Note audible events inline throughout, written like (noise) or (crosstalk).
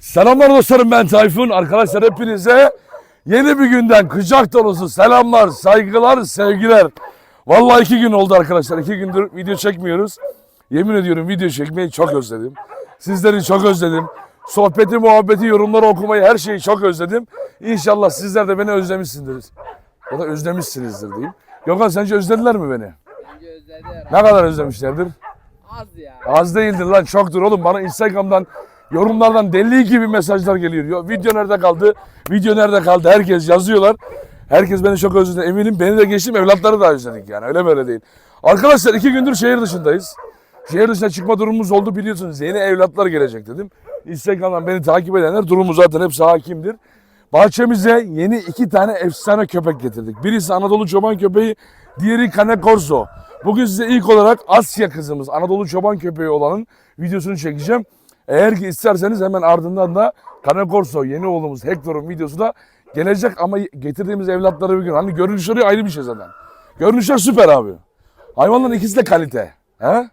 Selamlar dostlarım ben Tayfun. Arkadaşlar hepinize yeni bir günden kucak dolusu selamlar, saygılar, sevgiler. Vallahi iki gün oldu arkadaşlar. iki gündür video çekmiyoruz. Yemin ediyorum video çekmeyi çok özledim. Sizleri çok özledim. Sohbeti, muhabbeti, yorumları okumayı her şeyi çok özledim. İnşallah sizler de beni özlemişsindir. Ya da özlemişsinizdir diyeyim. Gökhan sence özlediler mi beni? Bence. Ne kadar özlemişlerdir? Az ya. Az değildir lan çoktur oğlum. Bana Instagram'dan yorumlardan deli gibi mesajlar geliyor. Yo, video nerede kaldı? Video nerede kaldı? Herkes yazıyorlar. Herkes beni çok özledi. Eminim beni de geçtim evlatları da özledik yani. Öyle böyle değil. Arkadaşlar iki gündür şehir dışındayız. Şehir dışına çıkma durumumuz oldu biliyorsunuz. Yeni evlatlar gelecek dedim. Instagram'dan beni takip edenler durumu zaten hepsi hakimdir. Bahçemize yeni iki tane efsane köpek getirdik. Birisi Anadolu çoban köpeği, diğeri Cane Corso. Bugün size ilk olarak Asya kızımız, Anadolu çoban köpeği olanın videosunu çekeceğim. Eğer ki isterseniz hemen ardından da Cane Corso, yeni oğlumuz Hector'un videosu da gelecek ama getirdiğimiz evlatları bir gün. Hani görünüşleri ayrı bir şey zaten. Görünüşler süper abi. Hayvanların ikisi de kalite. He?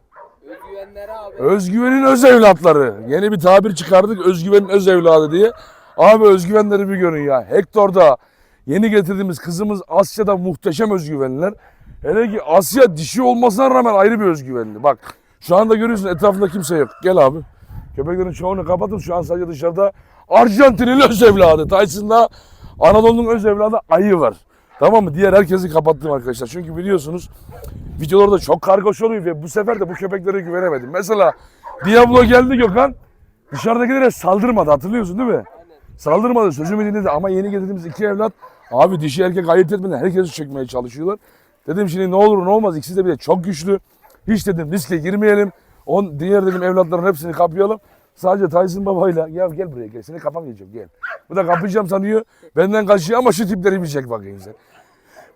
Özgüvenleri abi. Özgüvenin öz evlatları. Yeni bir tabir çıkardık özgüvenin öz evladı diye. Abi özgüvenleri bir görün ya. Hector'da yeni getirdiğimiz kızımız Asya'da muhteşem özgüvenliler. Hele ki Asya dişi olmasına rağmen ayrı bir özgüvenli. Bak şu anda görüyorsun etrafında kimse yok. Gel abi. Köpeklerin çoğunu kapatıp şu an sadece dışarıda Arjantin'in öz evladı. Tyson'da Anadolu'nun öz evladı ayı var. Tamam mı? Diğer herkesi kapattım arkadaşlar. Çünkü biliyorsunuz videolarda çok kargaş oluyor ve bu sefer de bu köpeklere güvenemedim. Mesela Diablo geldi Gökhan. Dışarıdakilere saldırmadı hatırlıyorsun değil mi? Saldırmadı sözümü dinledi ama yeni getirdiğimiz iki evlat abi dişi erkek ayırt etmeden herkesi çekmeye çalışıyorlar. Dedim şimdi ne olur ne olmaz ikisi de bir de çok güçlü. Hiç dedim riske girmeyelim. On, diğer dedim evlatların hepsini kapayalım. Sadece Tyson babayla ya gel buraya gel seni kapamayacağım gel. Bu da kapayacağım sanıyor. Benden kaçıyor ama şu tipleri bir çek bakayım sen.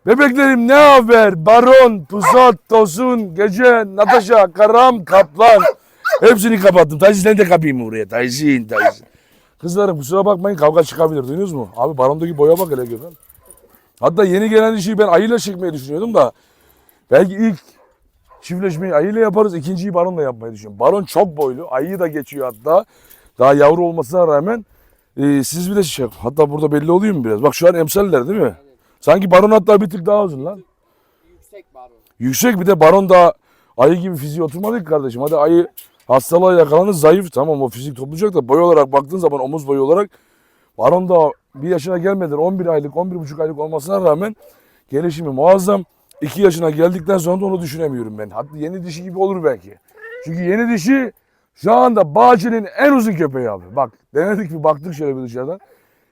Bebeklerim ne haber? Baron, Pusat, Tosun, Gece, Natasha, Karam, Kaplan. Hepsini kapattım. Tyson seni de kapayım buraya? Tyson, Tyson. Kızlarım kusura bakmayın kavga çıkabilir duydunuz mu? Abi barondaki boya bak hele Gökhan. Hatta yeni gelen işi ben ayıyla çekmeyi düşünüyordum da belki ilk çiftleşmeyi ayıyla yaparız ikinciyi baronla yapmayı düşünüyorum. Baron çok boylu ayıyı da geçiyor hatta daha yavru olmasına rağmen e, siz bir de şey hatta burada belli oluyor mu biraz? Bak şu an emsaller değil mi? Sanki baron hatta bir tık daha uzun lan. Yüksek baron. Yüksek bir de baron da ayı gibi fiziği oturmadı ki kardeşim. Hadi ayı hastalığa yakalanır zayıf tamam o fizik toplayacak da boy olarak baktığın zaman omuz boyu olarak baron da bir yaşına gelmeden 11 aylık 11,5 aylık olmasına rağmen gelişimi muazzam. 2 yaşına geldikten sonra da onu düşünemiyorum ben. Hatta yeni dişi gibi olur belki. Çünkü yeni dişi şu anda Bahçe'nin en uzun köpeği abi. Bak denedik bir baktık şöyle bir dışarıdan.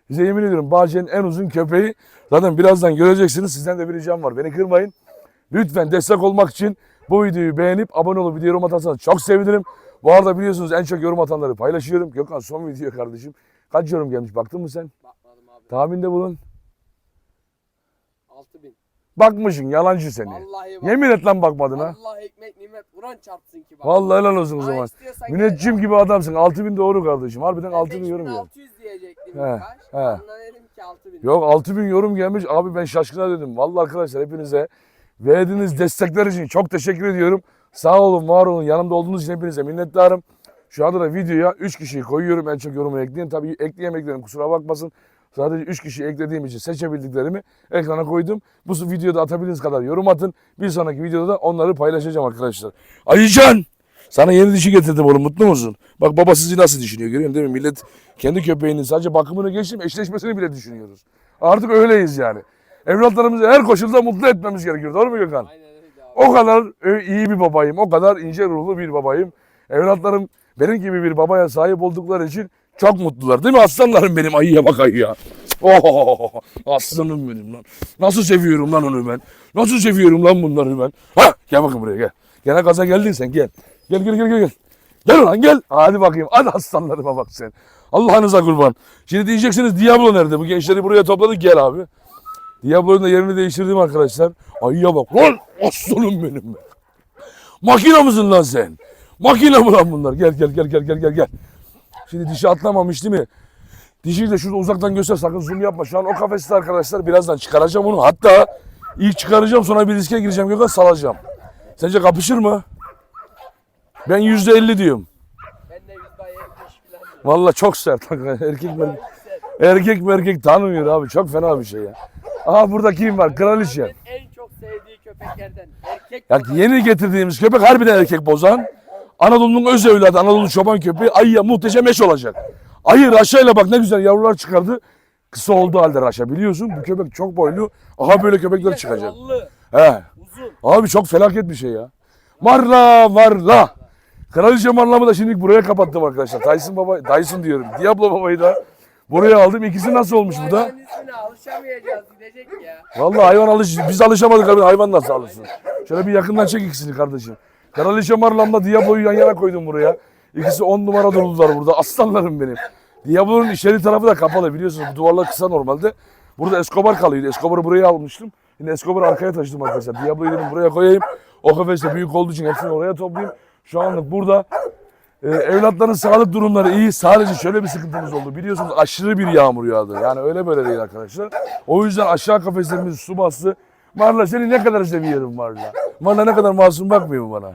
Size yemin ediyorum Bahçe'nin en uzun köpeği. Zaten birazdan göreceksiniz. Sizden de bir ricam var. Beni kırmayın. Lütfen destek olmak için bu videoyu beğenip abone olup video yorum atarsanız çok sevinirim. Bu arada biliyorsunuz en çok yorum atanları paylaşıyorum. Gökhan son video kardeşim. Kaç yorum gelmiş baktın mı sen? Bakmadım abi. Tahminde bulun. 6000. Bakmışsın yalancı seni. Vallahi bak. Yemin et lan bakmadın ha. Allah ekmek nimet Kur'an çarpsın ki bak. Vallahi helal olsun o Ama zaman. Müneccim gibi adamsın. 6000 doğru kardeşim. Harbiden Ben 6000 yorum gelmiş. 5600 diyecektim He, baş. he. Ondan dedim ki 6000. Yok 6000 yorum gelmiş. Abi ben şaşkına dedim. Vallahi arkadaşlar hepinize verdiğiniz destekler için çok teşekkür ediyorum. Sağ olun, var olun. Yanımda olduğunuz için hepinize minnettarım. Şu anda da videoya 3 kişiyi koyuyorum. En çok yorumu ekleyin. Tabii ekleyemeklerim kusura bakmasın. Sadece 3 kişi eklediğim için seçebildiklerimi ekrana koydum. Bu videoda atabildiğiniz kadar yorum atın. Bir sonraki videoda da onları paylaşacağım arkadaşlar. Ayıcan! Sana yeni dişi getirdim oğlum mutlu musun? Bak baba sizi nasıl düşünüyor görüyorsun değil mi? Millet kendi köpeğinin sadece bakımını geçtim eşleşmesini bile düşünüyoruz. Artık öyleyiz yani. Evlatlarımızı her koşulda mutlu etmemiz gerekiyor. Doğru mu Gökhan? Aynen öyle abi. O kadar e, iyi bir babayım, o kadar ince ruhlu bir babayım. Evlatlarım benim gibi bir babaya sahip oldukları için çok mutlular. Değil mi aslanlarım benim ayıya bak ayıya. Oh, aslanım benim lan. Nasıl seviyorum lan onu ben. Nasıl seviyorum lan bunları ben. Ha, gel bakın buraya gel. Gene gaza geldin sen gel. Gel gel gel gel. Gel Gel lan gel. Hadi bakayım. Hadi aslanlarıma bak sen. Allah'ınıza kurban. Şimdi diyeceksiniz Diablo nerede? Bu gençleri buraya topladık gel abi. Diablo'nun da yerini değiştirdim arkadaşlar. Ayıya bak. Lan aslanım benim be. Makine mısın lan sen? Makine mi lan bunlar? Gel gel gel gel gel gel gel. Şimdi dişi atlamamış değil mi? Dişiyi de şurada uzaktan göster sakın zoom yapma. Şu an o kafeste arkadaşlar birazdan çıkaracağım onu. Hatta ilk çıkaracağım sonra bir riske gireceğim Gökhan salacağım. Sence kapışır mı? Ben yüzde elli diyorum. Ben de %70 falan Vallahi çok sert. (laughs) erkek mi erkek mi erkek tanımıyor abi. Çok fena bir şey ya. Aha burada kim var? Kraliçe. En çok sevdiği köpeklerden. Erkek Ya yeni getirdiğimiz köpek harbiden erkek bozan. Anadolu'nun öz evladı, Anadolu çoban köpeği ayıya muhteşem eş olacak. Ayı Raşa'yla bak ne güzel yavrular çıkardı. Kısa olduğu halde Raşa biliyorsun. Bu köpek çok boylu. Aha böyle köpekler çıkacak. He. Abi çok felaket bir şey ya. Marla marla. Kraliçe marlamı da şimdi buraya kapattım arkadaşlar. Tyson baba, Tyson diyorum. Diablo babayı da buraya aldım. İkisi nasıl olmuş bu da? Alışamayacağız gidecek ya. Vallahi hayvan alış biz alışamadık abi hayvan nasıl alışsın? Şöyle bir yakından çek ikisini kardeşim. Kraliçe Marlam'la Diablo'yu yan yana koydum buraya. İkisi on numara durdular burada. Aslanlarım benim. Diablo'nun içeri tarafı da kapalı biliyorsunuz. Bu duvarlar kısa normalde. Burada Escobar kalıyordu. Escobar'ı buraya almıştım. Yine Escobar'ı arkaya taşıdım arkadaşlar. Diablo'yu dedim buraya koyayım. O kafeste büyük olduğu için hepsini oraya toplayayım. Şu anlık burada ee, evlatların sağlık durumları iyi. Sadece şöyle bir sıkıntımız oldu. Biliyorsunuz aşırı bir yağmur yağdı. Yani öyle böyle değil arkadaşlar. O yüzden aşağı kafeslerimiz su bastı. Marla seni ne kadar seviyorum Marla. Marla ne kadar masum bakmıyor mu bana?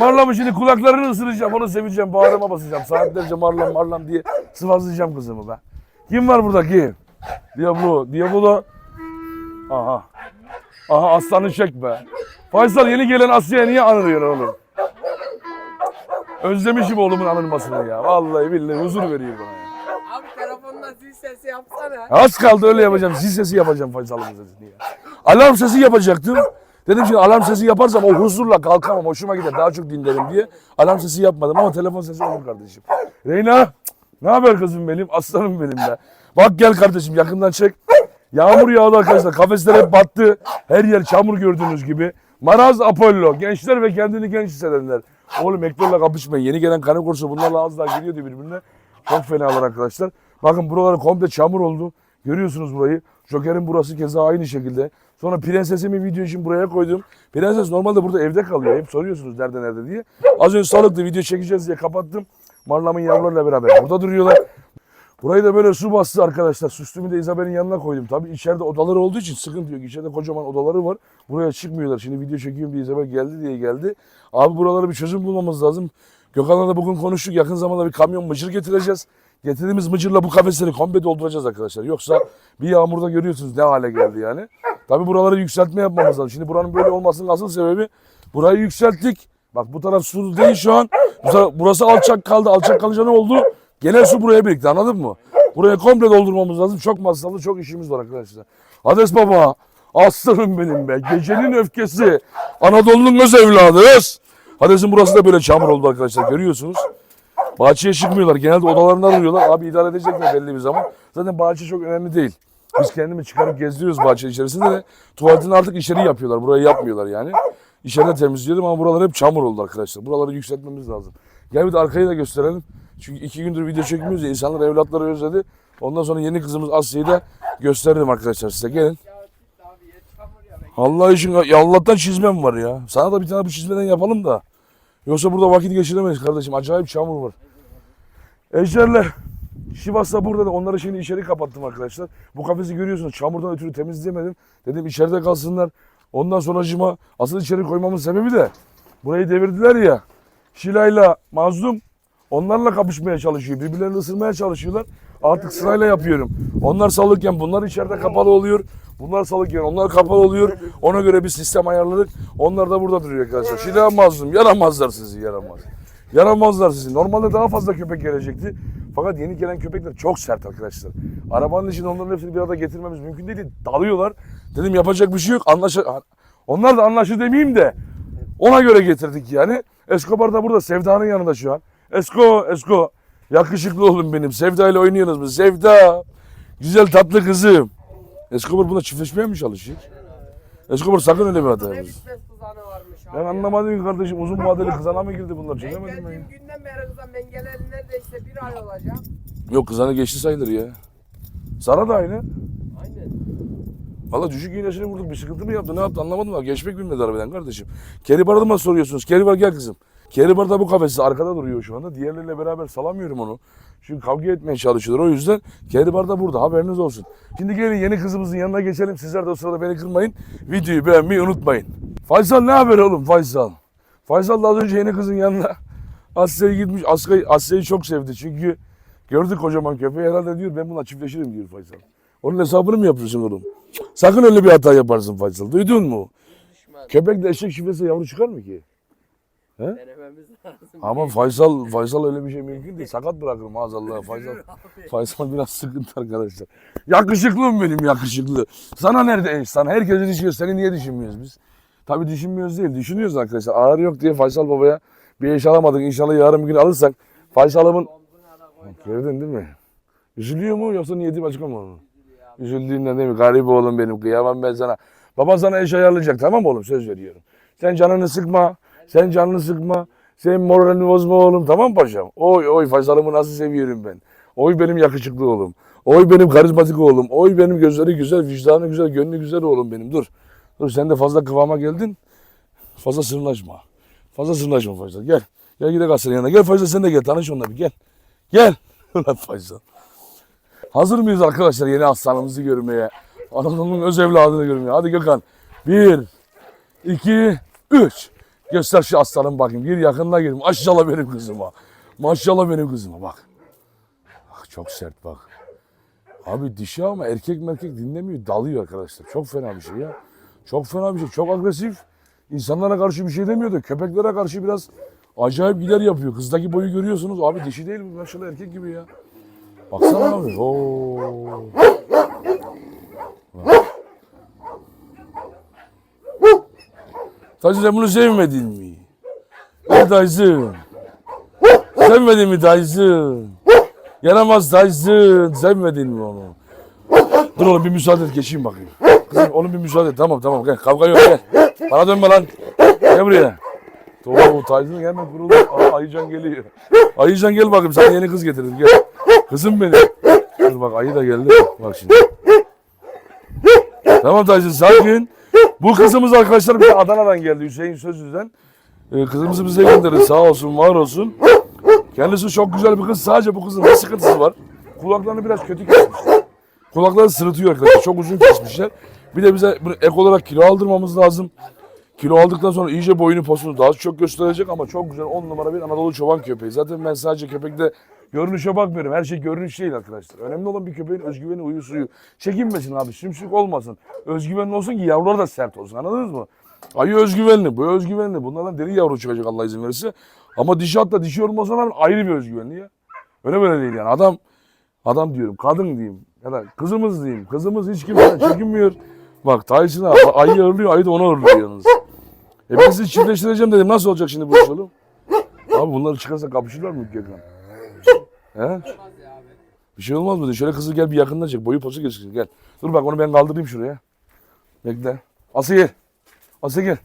Marla mı şimdi kulaklarını ısıracağım, onu seveceğim, bağrıma basacağım. Saatlerce Marlam Marlam diye sıvazlayacağım kızımı ben. Kim var burada kim? Diablo, Diablo. Aha. Aha aslanı çek be. Faysal yeni gelen Asya'ya niye anırıyorsun oğlum? Özlemişim oğlumun anılmasını ya. Vallahi billahi huzur veriyor bana ya. Abi telefonla zil sesi yapsana. Az kaldı öyle yapacağım. Zil sesi yapacağım Faysal'ın sesini ya. Alarm sesi yapacaktım. Dedim şimdi alarm sesi yaparsam o huzurla kalkamam. Hoşuma gider. Daha çok dinlerim diye. Alarm sesi yapmadım ama telefon sesi olur kardeşim. Reyna ne haber kızım benim? Aslanım benim be. Bak gel kardeşim yakından çek. Yağmur yağdı arkadaşlar. Kafesler hep battı. Her yer çamur gördüğünüz gibi. Maraz Apollo. Gençler ve kendini genç hissedenler. Oğlum Hector'la kapışmayın. Yeni gelen kanı kursu bunlarla az daha giriyordu birbirine. Çok fenalar arkadaşlar. Bakın buraları komple çamur oldu. Görüyorsunuz burayı. Joker'in burası keza aynı şekilde. Sonra prensesimi video için buraya koydum. Prenses normalde burada evde kalıyor. Hep soruyorsunuz nerede nerede diye. Az önce sağlıklı video çekeceğiz diye kapattım. Marlam'ın yavrularıyla beraber burada duruyorlar. Burayı da böyle su bastı arkadaşlar. Süslümü de Isabel'in yanına koydum. Tabii içeride odaları olduğu için sıkıntı yok. İçeride kocaman odaları var. Buraya çıkmıyorlar. Şimdi video çekiyorum diye Isabel geldi diye geldi. Abi buralara bir çözüm bulmamız lazım. Gökhan'la da bugün konuştuk. Yakın zamanda bir kamyon mıcır getireceğiz. Getirdiğimiz mıcırla bu kafesleri komple dolduracağız arkadaşlar. Yoksa bir yağmurda görüyorsunuz ne hale geldi yani. Tabii buraları yükseltme yapmamız lazım. Şimdi buranın böyle olmasının asıl sebebi burayı yükselttik. Bak bu taraf su değil şu an. Burası alçak kaldı. Alçak kalınca ne oldu? Gene su buraya birikti anladın mı? Buraya komple doldurmamız lazım. Çok masraflı, çok işimiz var arkadaşlar. Hades baba, aslanım benim be. Gecenin öfkesi. Anadolu'nun öz evladı. öz. Hades'in burası da böyle çamur oldu arkadaşlar. Görüyorsunuz. Bahçeye çıkmıyorlar. Genelde odalarında duruyorlar. Abi idare edecekler belli bir zaman. Zaten bahçe çok önemli değil. Biz kendimiz çıkarıp gezdiriyoruz bahçe içerisinde de tuvaletini artık içeri yapıyorlar. Burayı yapmıyorlar yani. İçeride temizliyordum ama buralar hep çamur oldu arkadaşlar. Buraları yükseltmemiz lazım. Gel bir de arkayı da gösterelim. Çünkü iki gündür video çekmiyoruz ya insanlar evlatları özledi. Ondan sonra yeni kızımız Asya'yı da gösterdim arkadaşlar size. Gelin. Allah için ya Allah'tan çizmem var ya. Sana da bir tane bu çizmeden yapalım da. Yoksa burada vakit geçiremeyiz kardeşim. Acayip çamur var. Ejderler. Şivas da burada da onları şimdi içeri kapattım arkadaşlar. Bu kafesi görüyorsunuz çamurdan ötürü temizleyemedim. Dedim içeride kalsınlar. Ondan sonracıma asıl içeri koymamın sebebi de burayı devirdiler ya. Şilayla mazlum onlarla kapışmaya çalışıyor. Birbirlerini ısırmaya çalışıyorlar. Artık sırayla yapıyorum. Onlar salıkken bunlar içeride kapalı oluyor. Bunlar salıkken onlar kapalı oluyor. Ona göre bir sistem ayarladık. Onlar da burada duruyor arkadaşlar. Şila mazlum. Yaramazlar sizi yaramaz. Yaramazlar sizi. Normalde daha fazla köpek gelecekti. Fakat yeni gelen köpekler çok sert arkadaşlar. Arabanın içinde onların hepsini bir arada getirmemiz mümkün değil. Dalıyorlar. Dedim yapacak bir şey yok. Anlaşa Onlar da anlaşır demeyeyim de ona göre getirdik yani. Escobar da burada Sevda'nın yanında şu an. Esko, Esko. Yakışıklı oğlum benim. Sevda ile oynuyorsunuz mu? Sevda. Güzel tatlı kızım. Escobar buna çiftleşmeye mi çalışıyor? Escobar sakın öyle bir hata abi. Ben anlamadım ki kardeşim uzun vadeli kızana mı girdi bunlar? Ben Çözemedim ben. geldiğim günden beri kızım ben geleli neredeyse bir ay olacak. Yok kızana geçti sayılır ya. Sara da aynı. Aynen. Valla düşük iğnesini vurduk. Bir sıkıntı mı yaptı? Ne yaptı anlamadım da. Geçmek bilmedi harbiden kardeşim. Keribar'ı mı soruyorsunuz? Keribar gel kızım. Keribar da bu kafeste arkada duruyor şu anda. Diğerleriyle beraber salamıyorum onu. Çünkü kavga etmeye çalışıyorlar. O yüzden Keribar da burada. Haberiniz olsun. Şimdi gelin yeni kızımızın yanına geçelim. Sizler de o sırada beni kırmayın. Videoyu beğenmeyi unutmayın. Faysal ne haber oğlum Faysal? Faysal da az önce yeni kızın yanına (laughs) Asya'ya gitmiş. Asya, Asya'yı çok sevdi. Çünkü Gördük kocaman köpeği herhalde diyor ben bununla çiftleşirim diyor Faysal. Onun hesabını mı yapıyorsun oğlum? Sakın öyle bir hata yaparsın Faysal. Duydun mu? Düşman. Köpek de eşek çiftleşse yavru çıkar mı ki? Denememiz lazım. Ama Faysal Faysal öyle bir şey mümkün değil. Sakat bırakır maazallah (laughs) Faysal. Faysal biraz sıkıntı arkadaşlar. Yakışıklım benim yakışıklı. Sana nerede eş? Sana herkesi düşünüyor. Seni niye düşünmüyoruz biz? Tabii düşünmüyoruz değil. Düşünüyoruz arkadaşlar. Ağrı yok diye Faysal babaya bir eş alamadık. İnşallah yarın bir gün alırsak Faysal'ımın... Gördün değil mi? Üzülüyor mu yoksa niyeti başka mı? Üzüldüğünden değil mi? Garip oğlum benim. Kıyamam ben sana. Baba sana eş ayarlayacak tamam mı oğlum? Söz veriyorum. Sen canını sıkma. Sen canını sıkma. Sen moralini bozma oğlum. Tamam paşam? Oy oy Faysal'ımı nasıl seviyorum ben. Oy benim yakışıklı oğlum. Oy benim karizmatik oğlum. Oy benim gözleri güzel, vicdanı güzel, gönlü güzel oğlum benim. Dur. Dur sen de fazla kıvama geldin. Fazla sırnaşma. Fazla sırnaşma Faysal. Gel. Gel gidelim Aslı'nın yanına. Gel Faysal sen de gel. Tanış onunla bir gel. Gel. (laughs) Ulan Faysal. Hazır mıyız arkadaşlar yeni aslanımızı görmeye? Anadolu'nun öz evladını görmeye. Hadi Gökhan. Bir, iki, üç. Göster şu aslanım bakayım. Gir yakınına gir. Maşallah benim kızıma. Maşallah benim kızıma bak. Bak çok sert bak. Abi dişi ama erkek merkek dinlemiyor. Dalıyor arkadaşlar. Çok fena bir şey ya. Çok fena bir şey. Çok agresif. İnsanlara karşı bir şey demiyor da köpeklere karşı biraz acayip gider yapıyor. Kızdaki boyu görüyorsunuz. Abi dişi değil bu. Maşallah erkek gibi ya. Baksana abi. Oo. Dayıcı sen bunu sevmedin mi? Ey dayıcı. Sevmedin mi dayıcı? Yaramaz dayıcı. Sevmedin mi onu? Dur oğlum bir müsaade et geçeyim bakayım. Kızım oğlum bir müsaade et. Tamam tamam gel. Kavga yok gel. Bana dönme lan. Gel buraya. Oo Tayfun hemen kuruldu. Aa, Ayıcan geliyor. Ayıcan gel bakayım sana yeni kız getirdim gel. Kızım benim. Dur bak ayı da geldi. Bak şimdi. Tamam Tayfun sakin. Bu kızımız arkadaşlar bir de Adana'dan geldi Hüseyin Sözlü'den. Ee, kızımızı bize gönderdi sağ olsun var olsun. Kendisi çok güzel bir kız. Sadece bu kızın bir sıkıntısı var. Kulaklarını biraz kötü kesmişler. Kulakları sırıtıyor arkadaşlar. Çok uzun kesmişler. Bir de bize ek olarak kilo aldırmamız lazım. Kilo aldıktan sonra iyice boyunu posunu daha çok gösterecek ama çok güzel 10 numara bir Anadolu çoban köpeği. Zaten ben sadece köpekte görünüşe bakmıyorum. Her şey görünüş değil arkadaşlar. Önemli olan bir köpeğin özgüveni, uyu suyu. Çekinmesin abi, sümsük olmasın. Özgüvenli olsun ki yavrular da sert olsun. Anladınız mı? Ayı özgüvenli, bu özgüvenli. Bunlardan deri yavru çıkacak Allah izin verirse. Ama dişi hatta dişi olmasına rağmen ayrı bir özgüvenli ya. Öyle böyle değil yani. Adam adam diyorum, kadın diyeyim ya da kızımız diyeyim. Kızımız hiç kimseden çekinmiyor. Bak abi ayı ağırlıyor, ayı da onu ağırlıyor yalnız. E ben sizi çiftleştireceğim dedim. Nasıl olacak şimdi bu iş oğlum? Abi bunları çıkarsa kapışırlar mı Gökhan? He? Bir şey olmaz mı? Şöyle kızı gel bir yakından çek. Boyu posu geçsin. Gel. Dur bak onu ben kaldırayım şuraya. Bekle. Aslı gel. Aslı gel.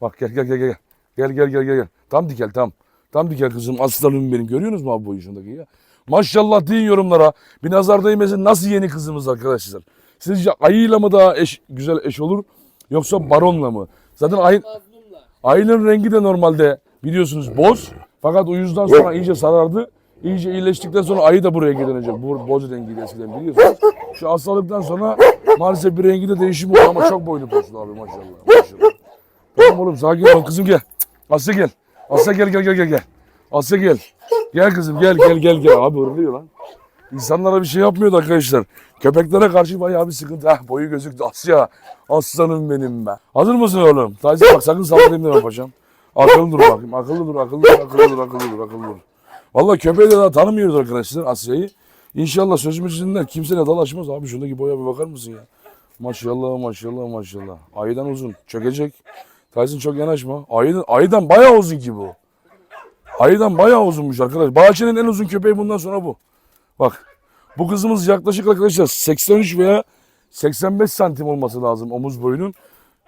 Bak gel gel gel gel. Gel gel gel gel. Tam dikel tam. Tam dikel kızım. Aslanım benim. Görüyorsunuz mu abi boyu şundaki ya? Maşallah deyin yorumlara. Bir nazar değmesin. Nasıl yeni kızımız arkadaşlar? Sizce ayıyla mı daha eş, güzel eş olur? Yoksa baronla mı? Zaten ayı. Ayının rengi de normalde biliyorsunuz boz. Fakat uyuzdan sonra iyice sarardı. İyice iyileştikten sonra ayı da buraya gelinecek. Bu boz rengiydi eskiden biliyorsunuz. Şu hastalıktan sonra maalesef bir rengi de değişim oldu ama çok boylu poslu abi maşallah. maşallah. Tamam oğlum sakin ol kızım gel. Asya gel. Asya gel gel gel gel gel. Asya gel. Gel kızım gel gel gel gel. Abi hırlıyor lan. İnsanlara bir şey yapmıyordu arkadaşlar. Köpeklere karşı bayağı bir sıkıntı. Heh, boyu gözüktü Asya. Aslanım benim be. Hazır mısın oğlum? Taysen bak sakın saldırayım deme paşam. Akıllı dur bakayım. Akıllı dur, akıllı dur, akıllı dur, akıllı dur, akıllı dur. Vallahi köpeği de daha tanımıyoruz arkadaşlar Asya'yı. İnşallah sözümüz dinler. Kimseyle dalaşmaz. Abi şuradaki boya bir bakar mısın ya? Maşallah maşallah maşallah. Ayıdan uzun. Çökecek. Tyson çok yanaşma. Ayıdan, ayıdan bayağı uzun ki bu. Ayıdan bayağı uzunmuş arkadaş. Bahçenin en uzun köpeği bundan sonra bu. Bak. Bu kızımız yaklaşık arkadaşlar 83 veya 85 santim olması lazım omuz boyunun.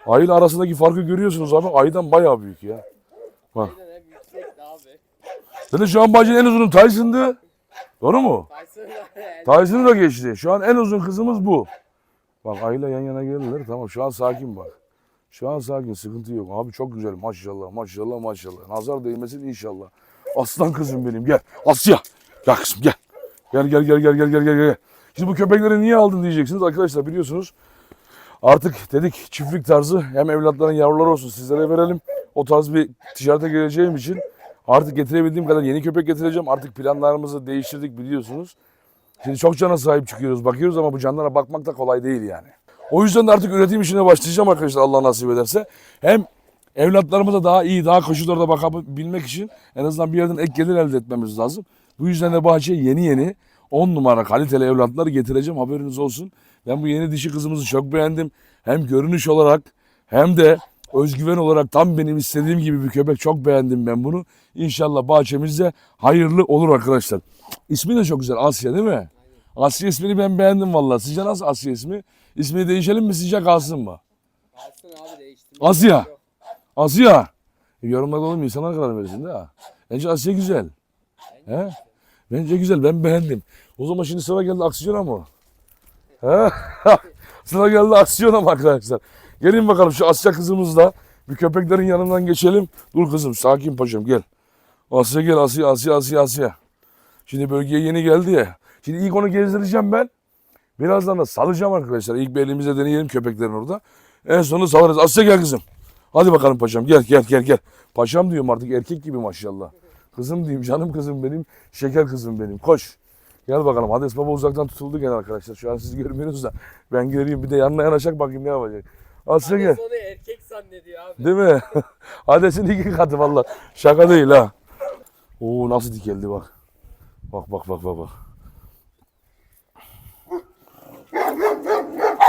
Ayıyla arasındaki farkı görüyorsunuz abi. Ayıdan bayağı büyük ya. Bak. Zaten şu an bahçenin en uzunu Tyson'dı. Doğru mu? Tyson Tyson'ı da geçti. Şu an en uzun kızımız bu. Bak ayıyla yan yana geldiler. Tamam şu an sakin bak. Şu an sakin sıkıntı yok. Abi çok güzel maşallah maşallah maşallah. Nazar değmesin inşallah. Aslan kızım benim gel. Asya. Gel kızım gel. Gel gel gel gel gel gel gel. Şimdi bu köpekleri niye aldın diyeceksiniz. Arkadaşlar biliyorsunuz artık dedik çiftlik tarzı hem evlatların yavruları olsun sizlere verelim. O tarz bir ticarete geleceğim için Artık getirebildiğim kadar yeni köpek getireceğim. Artık planlarımızı değiştirdik biliyorsunuz. Şimdi çok cana sahip çıkıyoruz, bakıyoruz ama bu canlara bakmak da kolay değil yani. O yüzden de artık üretim işine başlayacağım arkadaşlar Allah nasip ederse. Hem evlatlarımıza daha iyi, daha koşullarda bakabilmek için en azından bir yerden ek gelir elde etmemiz lazım. Bu yüzden de bahçeye yeni yeni 10 numara kaliteli evlatları getireceğim haberiniz olsun. Ben bu yeni dişi kızımızı çok beğendim. Hem görünüş olarak hem de özgüven olarak tam benim istediğim gibi bir köpek. Çok beğendim ben bunu. İnşallah bahçemizde hayırlı olur arkadaşlar. İsmi de çok güzel Asya değil mi? Asya ismini ben beğendim vallahi. Sizce nasıl Asya ismi? İsmini değişelim mi sizce kalsın mı? Kalsın abi değiştirme. Asya. Yok. Asya. E, yorumlarda olur mu? İnsanlar karar versin de ha. Bence Asya güzel. He? Bence güzel. Ben beğendim. O zaman şimdi sıra geldi aksiyona mı? He? (laughs) sıra geldi aksiyona mı arkadaşlar? Gelin bakalım şu Asya kızımızla bir köpeklerin yanından geçelim. Dur kızım sakin paşam gel. Asya gel Asya Asya Asya Asya. Şimdi bölgeye yeni geldi ya. Şimdi ilk onu gezdireceğim ben. Birazdan da salacağım arkadaşlar. İlk bir elimize deneyelim köpeklerin orada. En sonunda salarız. Asya gel kızım. Hadi bakalım paşam gel gel gel gel. Paşam diyorum artık erkek gibi maşallah. Kızım diyeyim canım kızım benim. Şeker kızım benim. Koş. Gel bakalım. Hades baba uzaktan tutuldu gene arkadaşlar. Şu an siz görmüyorsunuz da. Ben göreyim bir de yanına yanaşak bakayım ne yapacak. Asya gel. Hades onu erkek zannediyor abi. Değil mi? (laughs) Hades'in iki katı valla. Şaka değil ha. Oo nasıl dikeldi bak. Bak bak bak bak bak.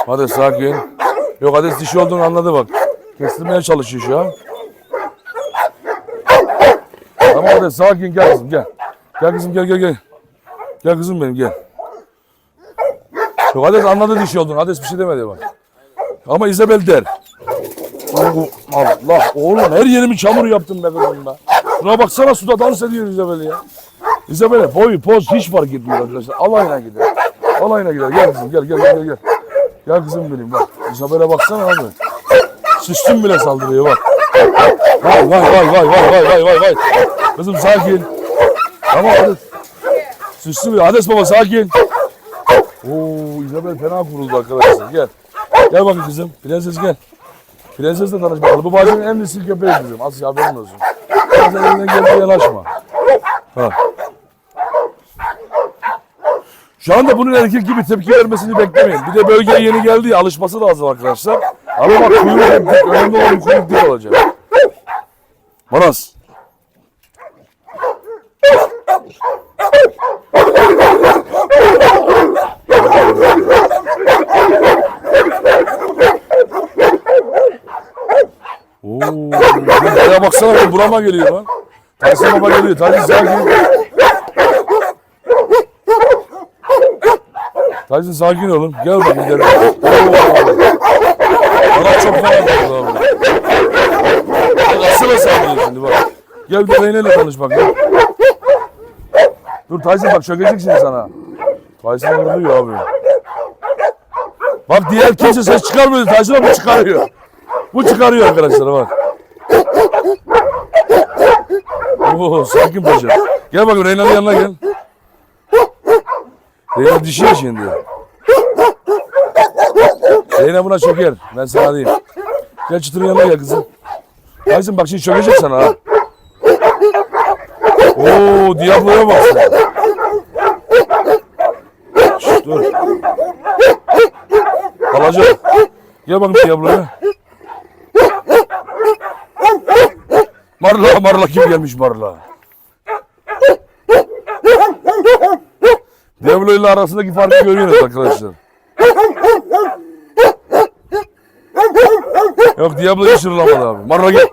Hades sakin. Yok Hades dişi olduğunu anladı bak. Kestirmeye çalışıyor şu an. Tamam Hades sakin gel kızım gel. Gel kızım gel gel gel. Gel kızım benim gel. Yok Hades anladı dişi olduğunu. Hades bir şey demedi bak. Ama Isabel der. Allah oğlum her yerimi çamur yaptım be kızım be. Şuna baksana suda dans ediyor Isabel ya. Isabel'e boyu poz hiç fark etmiyor arkadaşlar. Alayına gider. Alayına gider. Gel kızım gel gel gel gel. Gel, kızım benim bak. Isabel'e baksana abi. Süstüm bile saldırıyor bak. Vay vay vay vay vay vay vay vay vay. Kızım sakin. Tamam Hades. Süstüm bile. Hades baba sakin. Oo Isabel fena kuruldu arkadaşlar. Gel. Gel bakın kızım. Prenses gel. Prensesle tanış bakalım. Bu bahçenin en nesil köpeği bizim. Asya haberin olsun. Sen elinden geldiği yanaşma. Ha. Şu anda bunun erkek gibi tepki vermesini beklemeyin. Bir de bölgeye yeni geldi ya alışması lazım arkadaşlar. Ama bak dik. Önemli olan kuyruk dik olacak. Manas. Oo, buraya baksana benim burama geliyor lan. Tyson baba geliyor. Tyson sakin. Tyson sakin olun. Gel bakayım gidelim. Bana çok fena oldu abi. Bak asıla saldırıyor şimdi bak. Gel bir Reyne'yle konuş bak. Gel. Dur Tyson bak çökecek şimdi sana. Tyson vuruyor abi. Bak diğer kimse ses çıkarmıyor. Tyson abi çıkarıyor. Bu çıkarıyor arkadaşlar bak. Oo sakin paşa. Gel bakayım Reyna'nın yanına gel. Reyna ya şimdi. Reyna buna çöker. Ben sana diyeyim. Gel çıtırın yanına gel kızım. Tyson bak şimdi çökecek sana ha. Oo Diablo'ya bak. Şşt, dur. Kalacak. Gel bakayım Diablo'ya. Marla marla kim gelmiş marla? Diablo ile arasındaki farkı görüyoruz arkadaşlar. Yok Diablo hiç abi. Marla gel.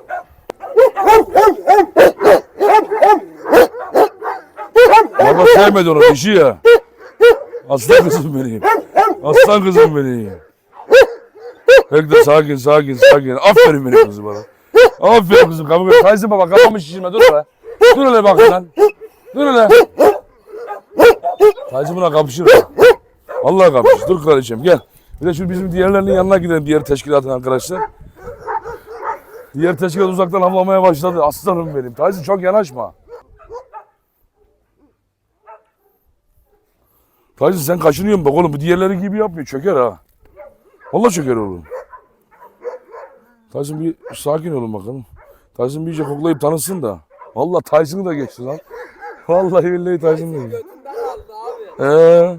Marla sevmedi onu dişi ya. Aslan kızım benim. Aslan kızım benim. Bekle sakin sakin sakin. Aferin benim kızım bana. Aferin kızım. Kapı böyle. Tyson baba kafamı şişirme. Dur hele. Dur hele bak lan. Dur hele. Tyson buna kapışır. Vallahi kapışır. Dur kraliçem gel. Bir de şu bizim diğerlerinin yanına gidelim. Diğer teşkilatın arkadaşlar. Diğer teşkilat uzaktan havlamaya başladı. Aslanım benim. Tyson çok yanaşma. Tyson sen kaşınıyorsun bak oğlum. Bu diğerleri gibi yapmıyor. Çöker ha. Vallahi çöker oğlum. Tyson bir sakin olun bakalım. Tyson bir iyice koklayıp tanısın da. Vallahi Tyson'ı da geçti lan. (laughs) Vallahi billahi Tyson'ı da. Ee.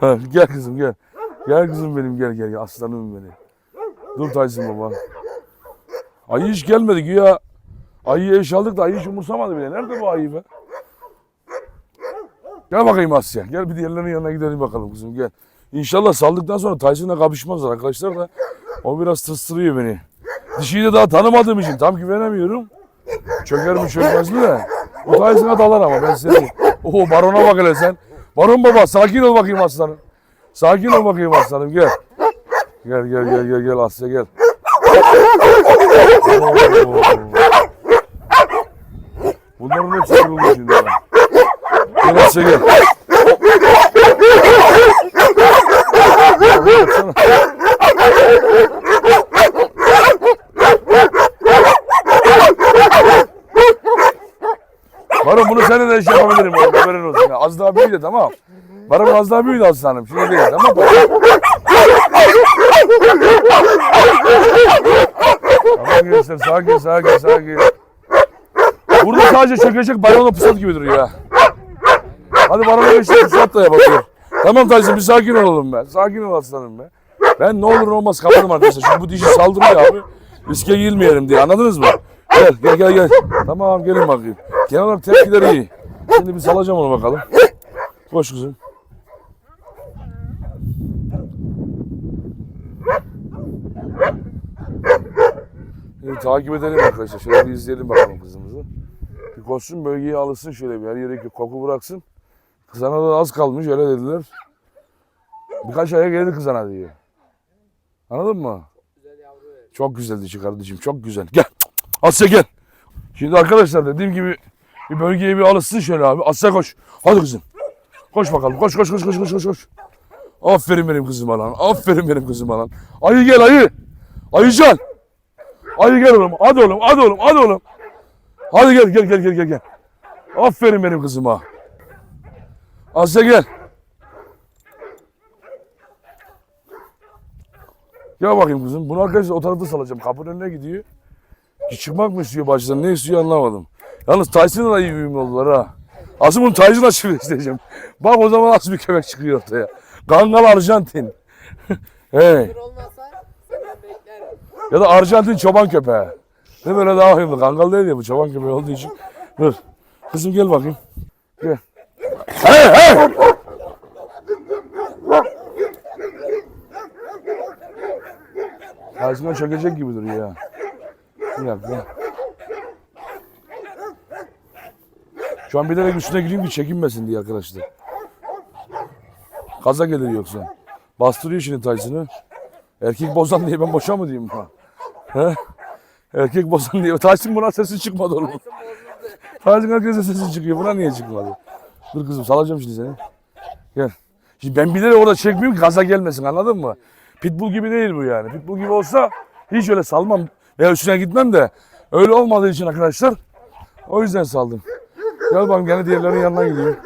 Ha, gel kızım gel. Gel kızım benim gel gel aslanım benim. Dur Tyson baba. Ayı hiç gelmedi güya. Ayıyı eş aldık da ayı hiç umursamadı bile. Nerede bu ayı be? Gel bakayım Asya. Gel bir diğerlerinin yanına gidelim bakalım kızım gel. İnşallah saldıktan sonra Tyson'la kapışmazlar arkadaşlar da. O biraz tırstırıyor beni. Dişiyi de daha tanımadığım için tam güvenemiyorum. Çöker mi çökmez mi de. Bu Tyson'a dalar ama ben size. Oo barona bak hele sen. Baron baba sakin ol bakayım aslanım. Sakin ol bakayım aslanım gel. Gel gel gel gel gel Asya gel. Oo. Bunların hepsi kırıldı şimdi. Gel. Baksana. Baron bunu seninle de iş yapabilirim. oğlum, Haberin olsun. Ya. Az daha büyüdü tamam. Baron az daha büyüdü aslanım. Şimdi değil tamam mı? tamam gençler sakin sakin sakin. Burada sadece çökecek baronla pusat gibi duruyor ya. Hadi barona geçtik pusat da yapalım. Tamam Tyson bir sakin olalım be. Sakin ol aslanım be. Ben ne olur ne olmaz kapadım arkadaşlar. Şimdi bu dişi saldırıyor abi. Riske girmeyelim diye anladınız mı? Gel gel gel gel. Tamam gelin bakayım. Genel olarak tepkileri iyi. Şimdi bir salacağım onu bakalım. Koş kızım. Şimdi takip edelim arkadaşlar. Şöyle bir izleyelim bakalım kızımızı. Bir koşsun bölgeyi alışsın şöyle bir her yere koku bıraksın. Kızana da az kalmış öyle dediler. Birkaç aya gelir kızana diye. Anladın mı? Çok güzel dişi kardeşim çok güzel. Gel. Asya gel. Şimdi arkadaşlar dediğim gibi bir bölgeye bir alışsın şöyle abi. Asya koş. Hadi kızım. Koş bakalım. Koş koş koş koş koş koş koş. Aferin benim kızıma lan. Aferin benim kızıma lan. Ayı gel ayı. Ayıcan. Ayı gel oğlum. Hadi oğlum. Hadi oğlum. Hadi oğlum. Hadi gel gel gel gel gel. Aferin benim kızıma. Asya gel. Gel bakayım kızım. Bunu arkadaşlar o tarafta salacağım. Kapının önüne gidiyor. Çıkmak mı istiyor baştan? Ne istiyor anlamadım. Yalnız Tyson'la da iyi uyumlu oldular ha. Aslında bunu Tyson'la çiftleştireceğim. Bak o zaman nasıl bir köpek çıkıyor ortaya. Kangal Arjantin. (laughs) hey. Ya da Arjantin çoban köpeği. Ne böyle daha uyumlu. Kangal değil ya bu çoban köpeği olduğu için. Dur. Kızım gel bakayım. Gel. Karşına çökecek gibi duruyor ya. Bir dakika. Şu an bilerek üstüne gireyim ki çekinmesin diye arkadaşlar. Kaza gelir yoksa. Bastırıyor şimdi Tyson'ı. Erkek bozan diye ben boşa mı diyeyim ha? Erkek bozan diye. Tyson buna sesi çıkmadı oğlum. Tyson herkese sesi çıkıyor. Buna niye çıkmadı? Dur kızım salacağım şimdi seni. Gel. Şimdi ben bilerek orada çekmiyorum gaza gelmesin anladın mı? Pitbull gibi değil bu yani. Pitbull gibi olsa hiç öyle salmam veya üstüne gitmem de öyle olmadığı için arkadaşlar o yüzden saldım. Gel bakalım gene diğerlerinin yanına gideyim.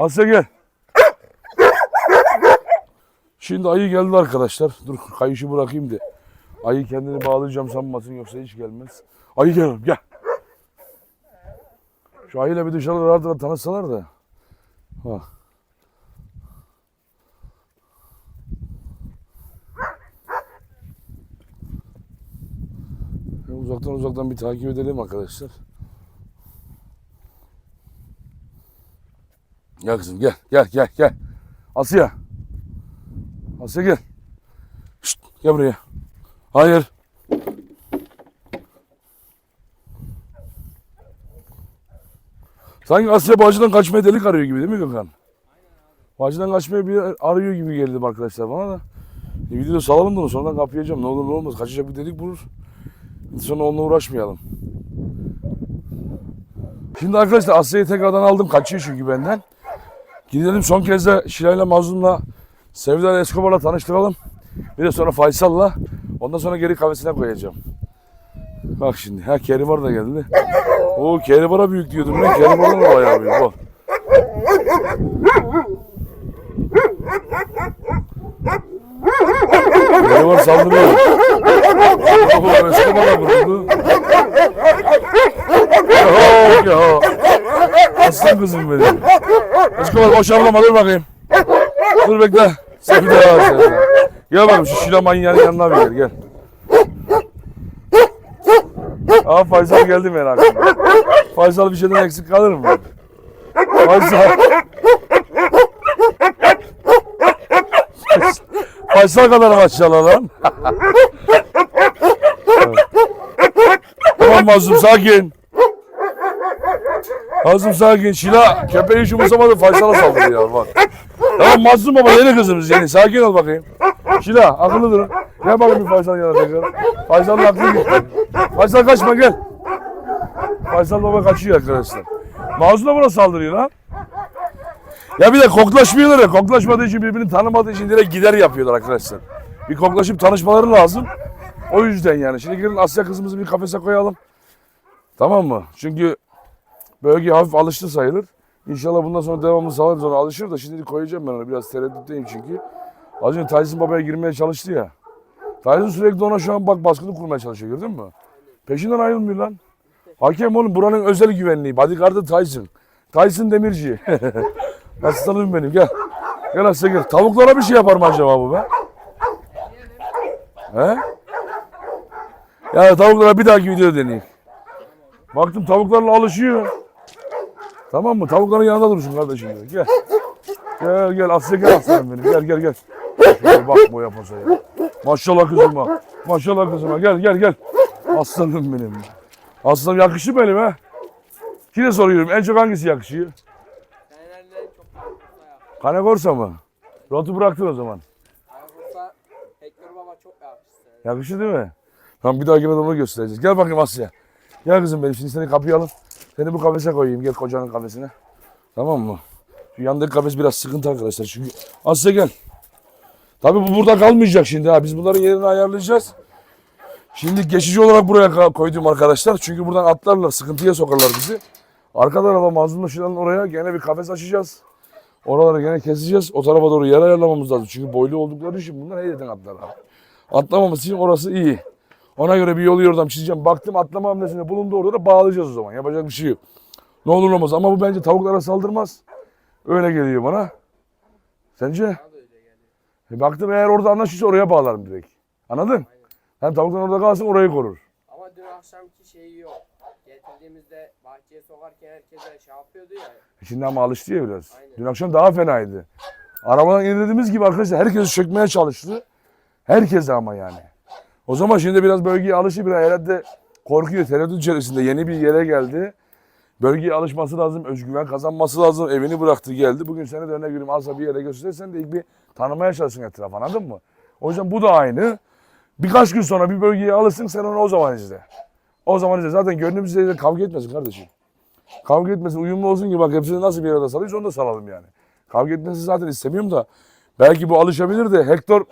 Asya gel. Şimdi ayı geldi arkadaşlar. Dur kayışı bırakayım da. Ayı kendini bağlayacağım sanmasın yoksa hiç gelmez. Ayı gel gel. Şu ayıyla bir dışarı rahat rahat tanışsalar da. Şöyle Uzaktan uzaktan bir takip edelim arkadaşlar. Gel kızım gel gel gel gel. Asya. Asya gel. Şşt, gel buraya. Hayır. Sanki Asya bacıdan kaçmaya delik arıyor gibi değil mi Gökhan? Bacıdan kaçmaya bir arıyor gibi geldi arkadaşlar bana da. Bir video salalım da onu sonradan kapayacağım. Ne olur ne olmaz. Kaçacak bir delik bulur. Sonra onunla uğraşmayalım. Şimdi arkadaşlar Asya'yı tekrardan aldım. Kaçıyor çünkü benden. Gidelim son kez de Şilay'la Mazlum'la Sevda Escobar'la tanıştıralım. Bir de sonra Faysal'la. Ondan sonra geri kafesine koyacağım. Bak şimdi. Ha Keribar da geldi. Oo Keribar'a büyük diyordum ben. Keribar'dan da bayağı büyük. Bak. Geliyor saldırıyor. Oho Escobar'a vurdu. Yok ya. Aslan kızım benim. Escobar o şablama dur bakayım. Dur bekle. Sen bir daha sen. Gel bakayım şu şila manyağın yanına bir gel gel. Aa Faysal geldi merak etme. Faysal bir şeyden eksik kalır mı? Faysal. Faysal kadar maşallah lan. tamam Mazlum sakin. Mazlum sakin. Şila köpeği hiç umursamadı Faysal'a saldırıyor bak. Tamam Mazlum baba yeni kızımız yeni. Sakin ol bakayım. Şila akıllı durun. Gel bakayım bir Faysal yana tekrar. Faysal'ın aklı gitti. Faysal kaçma gel. Faysal baba kaçıyor arkadaşlar. Mazlum da buna saldırıyor lan. Ya bir de koklaşmıyorlar ya. Koklaşmadığı için birbirini tanımadığı için direkt gider yapıyorlar arkadaşlar. Bir koklaşıp tanışmaları lazım. O yüzden yani. Şimdi gelin Asya kızımızı bir kafese koyalım. Tamam mı? Çünkü bölge hafif alıştı sayılır. İnşallah bundan sonra devamlı sağlarız ona alışır da şimdi koyacağım ben onu. Biraz tereddütteyim çünkü. Az önce Tyson babaya girmeye çalıştı ya. Tyson sürekli ona şu an bak baskını kurmaya çalışıyor gördün mü? Peşinden ayrılmıyor lan. Hakem oğlum buranın özel güvenliği. Bodyguard'ı Tyson. Tyson Demirci. (laughs) Aslanım benim gel. Gel Asya gel. Tavuklara bir şey yapar mı acaba bu be? He? Ya tavuklara bir dahaki video deneyeyim. Baktım tavuklarla alışıyor. Tamam mı? Tavukların yanında dursun kardeşim. Gel. Gel gel Asya gel aslanım benim. Gel gel gel. Şöyle bak boya posaya. Maşallah kızıma. Maşallah kızıma. Gel gel gel. Aslanım benim. Aslanım yakıştı benim ha. Yine soruyorum en çok hangisi yakışıyor? Ya. Kanakorsa mı? Rotu bıraktın o zaman. Ayakursa Hector Baba çok yapmıştı. Yakışır değil mi? Tamam bir dahakine de onu göstereceğiz. Gel bakayım Asya. Gel kızım benim şimdi seni kapıya alın. Seni bu kafese koyayım. Gel kocanın kafesine. Tamam mı? Şu yandaki kafes biraz sıkıntı arkadaşlar. Çünkü Asya gel. Tabii bu burada kalmayacak şimdi ha. Biz bunların yerini ayarlayacağız. Şimdi geçici olarak buraya koydum arkadaşlar. Çünkü buradan atlarlar, sıkıntıya sokarlar bizi. Arka tarafa Mazlum'la Şilan'ın oraya gene bir kafes açacağız. Oraları gene keseceğiz. O tarafa doğru yer ayarlamamız lazım. Çünkü boylu oldukları için bunlar heyecan atlar abi. Atlamaması için orası iyi. Ona göre bir yolu yordam çizeceğim. Baktım atlama hamlesinde bulundu orada da bağlayacağız o zaman. Yapacak bir şey yok. Ne olur ne olmaz. Ama bu bence tavuklara saldırmaz. Öyle geliyor bana. Sence? E baktım eğer orada anlaşırsa oraya bağlarım direkt. Anladın? Hem tavuklar orada kalsın orayı korur. Ama dün akşamki şeyi yok. Getirdiğimizde bahçeye sokarken herkese şey yapıyordu ya. Şimdi ama alıştı ya biraz. Aynen. Dün akşam daha fenaydı. Arabadan indirdiğimiz gibi arkadaşlar herkes çökmeye çalıştı. Herkes ama yani. O zaman şimdi biraz bölgeye alıştı biraz herhalde korkuyor. Tereddüt içerisinde yeni bir yere geldi. Bölgeye alışması lazım, özgüven kazanması lazım. Evini bıraktı geldi. Bugün seni de örnek alsa bir yere götürsen de ilk bir tanımaya çalışsın etrafı anladın mı? O yüzden bu da aynı. Birkaç gün sonra bir bölgeye alırsın sen onu o zaman izle. O zaman izle. Zaten gönlümüzde de kavga etmesin kardeşim. Kavga etmesin, uyumlu olsun ki bak hepsini nasıl bir arada salıyoruz onu da salalım yani. Kavga etmesini zaten istemiyorum da belki bu alışabilir de Hector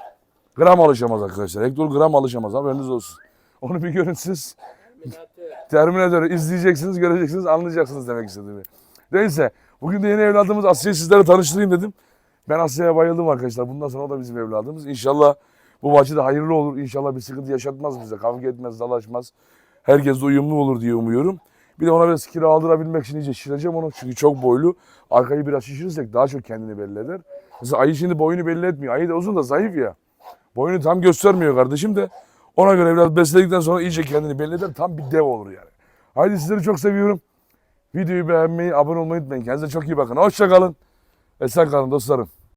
gram alışamaz arkadaşlar. Hector gram alışamaz haberiniz olsun. Onu bir görün siz. Terminatör. Terminator'ı izleyeceksiniz, göreceksiniz, anlayacaksınız demek istediğimi. Neyse, bugün de yeni evladımız Asya'yı sizlere tanıştırayım dedim. Ben Asya'ya bayıldım arkadaşlar. Bundan sonra o da bizim evladımız. İnşallah bu maçı da hayırlı olur. İnşallah bir sıkıntı yaşatmaz bize. Kavga etmez, dalaşmaz. Herkes de uyumlu olur diye umuyorum. Bir de ona biraz kilo aldırabilmek için iyice şişireceğim onu. Çünkü çok boylu. Arkayı biraz şişirirsek daha çok kendini belli eder. Mesela ayı şimdi boyunu belli etmiyor. Ayı da uzun da zayıf ya. Boyunu tam göstermiyor kardeşim de. Ona göre biraz besledikten sonra iyice kendini belli eder. Tam bir dev olur yani. Haydi sizleri çok seviyorum. Videoyu beğenmeyi, abone olmayı unutmayın. Kendinize çok iyi bakın. Hoşça kalın. Esen kalın dostlarım.